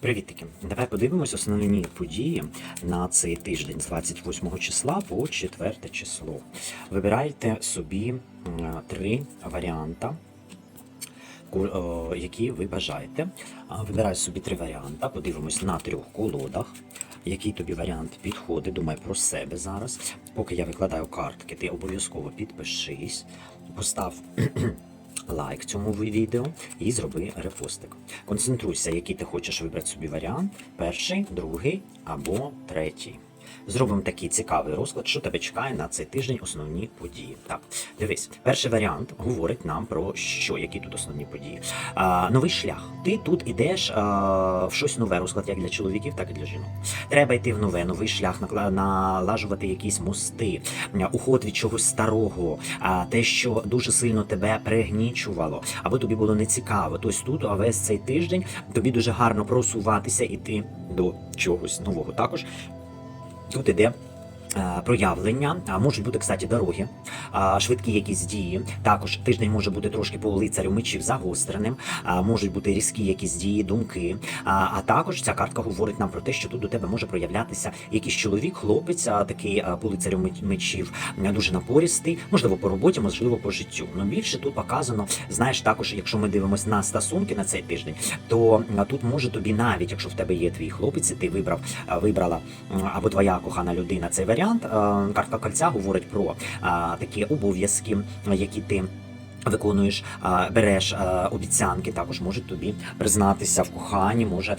Привітики! Давай подивимось основні події на цей тиждень з 28 числа по 4 число. Вибирайте собі три варіанти, які ви бажаєте. Вибирай собі три варіанти, подивимось на трьох колодах. Який тобі варіант підходить, думай про себе зараз. Поки я викладаю картки, ти обов'язково підпишись, постав лайк цьому відео і зроби репостик. Концентруйся, який ти хочеш вибрати собі варіант: перший, другий або третій. Зробимо такий цікавий розклад, що тебе чекає на цей тиждень основні події. Так, дивись, перший варіант говорить нам про що, які тут основні події. А, новий шлях. Ти тут ідеш а, в щось нове, розклад як для чоловіків, так і для жінок. Треба йти в нове, новий шлях, налажувати якісь мости, уход від чогось старого, а, те, що дуже сильно тебе пригнічувало, або тобі було нецікаво. Тобто тут весь цей тиждень тобі дуже гарно просуватися, іти до чогось нового. Також Тут іде е, проявлення, а можуть бути, кстати, дороги, швидкі якісь дії. Також тиждень може бути трошки по лицарю мечів загостреним, а, можуть бути різкі якісь дії, думки. А, також ця картка говорить нам про те, що тут до тебе може проявлятися якийсь чоловік, хлопець, такий а, по лицарю мечів, дуже напористий, можливо, по роботі, можливо, по життю. Ну більше тут показано, знаєш, також, якщо ми дивимося на стосунки на цей тиждень, то тут може тобі навіть, якщо в тебе є твій хлопець, і ти вибрав, вибрала або твоя кохана людина цей варіант. Е, Карта кольця говорить про такі обов'язки, які ти. Виконуєш, береш обіцянки, також можуть тобі признатися в коханні, може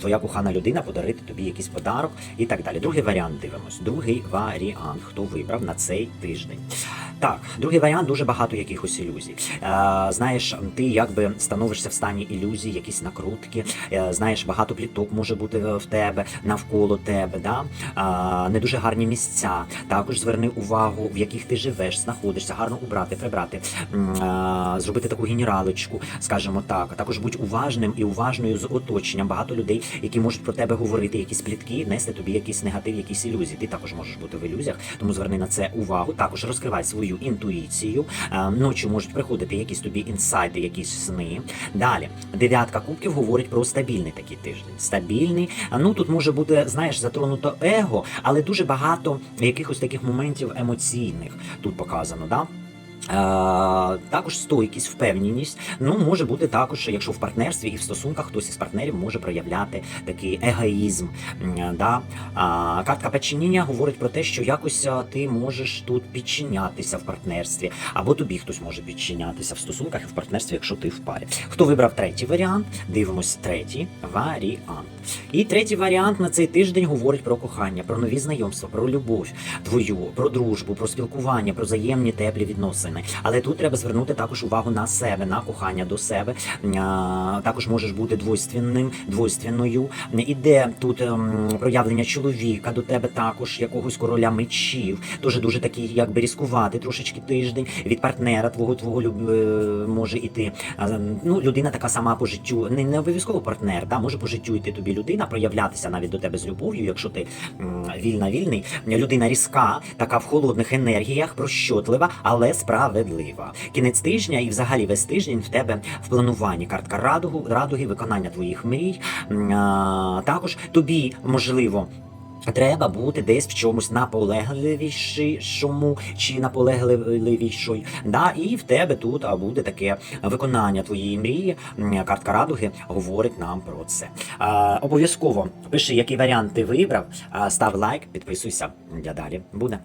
твоя кохана людина подарити тобі якийсь подарок і так далі. Другий варіант дивимось. Другий варіант, хто вибрав на цей тиждень. Так, другий варіант дуже багато якихось ілюзій. Е, знаєш, ти якби становишся в стані ілюзій, якісь накрутки. Е, знаєш, багато пліток може бути в тебе навколо тебе. Да? Е, не дуже гарні місця. Також зверни увагу, в яких ти живеш, знаходишся, гарно убрати, прибрати, е, зробити таку генералочку, скажімо так. Також будь уважним і уважною з оточенням. Багато людей, які можуть про тебе говорити, якісь плітки, нести тобі якийсь негатив, якісь ілюзії. Ти також можеш бути в ілюзіях, тому зверни на це увагу. Також розкривай свою інтуїцію. Ночі можуть приходити якісь тобі інсайти, якісь сни. Далі, дев'ятка кубків говорить про стабільний такий тиждень. Стабільний. Ну тут може бути, знаєш, затронуто его, але дуже багато якихось таких моментів емоційних тут показано. Да? Також стойкість, впевненість. Ну, може бути також, якщо в партнерстві і в стосунках хтось із партнерів може проявляти такий егоїзм. Да? А, картка підчинення говорить про те, що якось ти можеш тут підчинятися в партнерстві, або тобі хтось може підчинятися в стосунках і в партнерстві, якщо ти в парі. Хто вибрав третій варіант? Дивимось третій варіант. І третій варіант на цей тиждень говорить про кохання, про нові знайомства, про любов твою, про дружбу, про спілкування, про взаємні теплі відносини. Але тут треба звернути також увагу на себе, на кохання до себе. Також можеш бути двойственним, двойственною. Іде тут ем, проявлення чоловіка до тебе також, якогось короля мечів. Дуже дуже такий, якби різкувати трошечки тиждень. Від партнера твого твого е, може іти. Ну, людина така сама по життю, не, не обов'язково партнер, да, може по життю йти тобі людина, проявлятися навіть до тебе з любов'ю, якщо ти вільна, вільний. Людина різка, така в холодних енергіях, прощотлива, але справедлива. Кінець тижня і взагалі весь тиждень в тебе в плануванні картка радугу, радуги, виконання твоїх мрій. А, Також тобі можливо. Треба бути десь в чомусь наполегливішому чи наполегливішою. Да, і в тебе тут буде таке виконання твоєї мрії. Картка радуги говорить нам про це. Обов'язково пиши, який варіант ти вибрав. Став лайк, підписуйся. Я далі буде.